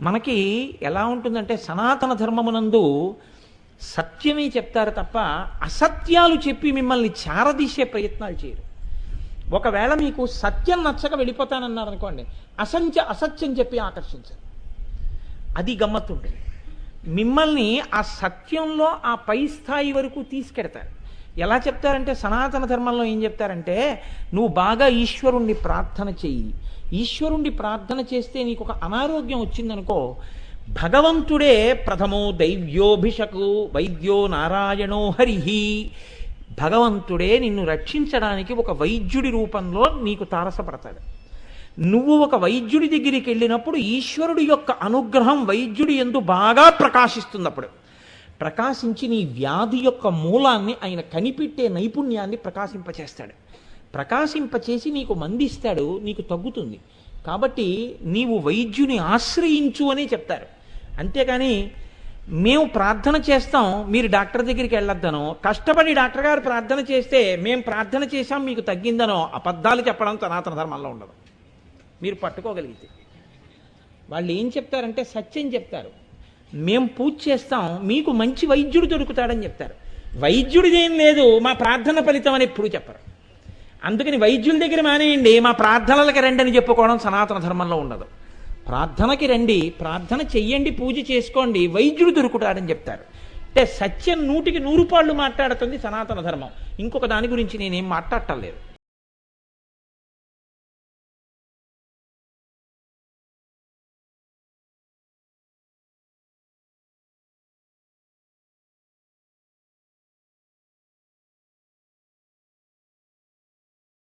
మనకి ఎలా ఉంటుందంటే సనాతన ధర్మమునందు సత్యమే చెప్తారు తప్ప అసత్యాలు చెప్పి మిమ్మల్ని చారదీసే ప్రయత్నాలు చేయరు. ఒకవేళ మీకు సత్యం నచ్చక వెళ్ళిపోతానన్నారు అనుకోండి అసంచ అసత్యం చెప్పి ఆకర్షించారు. అది గమ్మత్తుంటుంది మిమ్మల్ని ఆ సత్యంలో ఆ పై స్థాయి వరకు తీసుకెడతారు. ఎలా చెప్తారంటే సనాతన ధర్మంలో ఏం చెప్తారంటే నువ్వు బాగా ఈశ్వరుణ్ణి ప్రార్థన చెయ్యి. ఈశ్వరుణ్ణి ప్రార్థన చేస్తే నీకు ఒక అనారోగ్యం వచ్చిందనుకో భగవంతుడే ప్రథమో దైవ్యోభిషకు వైద్యో నారాయణో హరిహి. భగవంతుడే నిన్ను రక్షించడానికి ఒక వైద్యుడి రూపంలో నీకు తారసపడతాడు. నువ్వు ఒక వైద్యుడి దగ్గరికి వెళ్ళినప్పుడు ఈశ్వరుడి యొక్క అనుగ్రహం వైద్యుడి ఎందు బాగా ప్రకాశిస్తుంది అప్పుడు ప్రకాశించి నీ వ్యాధి యొక్క మూలాన్ని ఆయన కనిపెట్టే నైపుణ్యాన్ని ప్రకాశింపచేస్తాడు. ప్రకాశింపచేసి నీకు మందిస్తాడు నీకు తగ్గుతుంది. కాబట్టి నీవు వైద్యుని ఆశ్రయించు అని చెప్తారు. అంతేకాని మేము ప్రార్థన చేస్తాం మీరు డాక్టర్ దగ్గరికి వెళ్ళొద్దనో కష్టపడి డాక్టర్ గారు ప్రార్థన చేస్తే మేము ప్రార్థన చేశాం మీకు తగ్గిందనో అబద్ధాలు చెప్పడం సనాతన ధర్మంలో ఉండదు. మీరు పట్టుకోగలిగితే. వాళ్ళు ఏం చెప్తారంటే సత్యం చెప్తారు. మేం పూజ చేస్తాం మీకు మంచి వైద్యుడు దొరుకుతాడని చెప్తారు. వైద్యుడిదేం లేదు మా ప్రార్థన ఫలితం అని ఎప్పుడు చెప్పరు. అందుకని వైద్యుల దగ్గర మానేయండి మా ప్రార్థనలకి రండి అని చెప్పుకోవడం సనాతన ధర్మంలో ఉండదు. ప్రార్థనకి రండి ప్రార్థన చెయ్యండి పూజ చేసుకోండి వైద్యుడు దొరుకుతాడని చెప్తారు. అంటే సత్యం నూటికి నూరు పాళ్ళు మాట్లాడుతుంది సనాతన ధర్మం. ఇంకొక దాని గురించి నేనేం మాట్లాడటం లేదు.